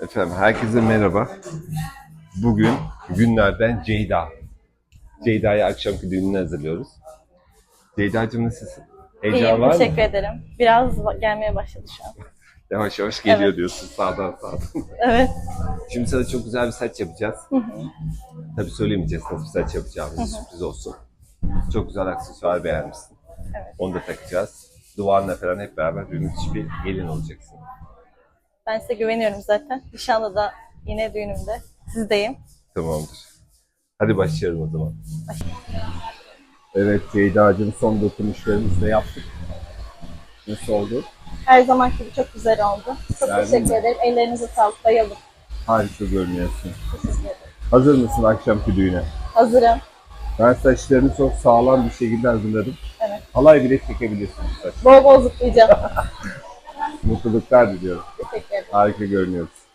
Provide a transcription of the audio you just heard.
Efendim herkese merhaba. Bugün günlerden Ceyda. Ceyda'yı akşamki düğününe hazırlıyoruz. Ceyda'cığım nasılsın? Heyecan İyiyim, var mı? teşekkür ederim. Biraz gelmeye başladı şu an. Yavaş yavaş geliyor Evet. diyorsun sağdan sağdan. Evet. Şimdi sana çok güzel bir saç yapacağız. Tabii söylemeyeceğiz nasıl bir saç yapacağımızı sürpriz olsun. Çok güzel aksesuar beğenmişsin. Evet. Onu da takacağız. Duvarla falan hep beraber bir müthiş bir gelin olacaksın. Ben size güveniyorum zaten. Nişanlı da yine düğünümde. Sizdeyim. Tamamdır. Hadi başlayalım o zaman. Evet Ceyda'cığım son dokunuşlarımızı da yaptık. Nasıl oldu? Her zaman gibi çok güzel oldu. Çok Beğendin teşekkür mi? ederim. Ellerinize sağlık. Bayıldım. Harika görünüyorsun. Teşekkür ederim. Hazır mısın akşamki düğüne? Hazırım. Ben saçlarını çok sağlam bir şekilde hazırladım. Evet. Halay bile çekebilirsin saç. Bol bol zıplayacağım. Mutluluklar diliyorum. Harika görünüyorsun.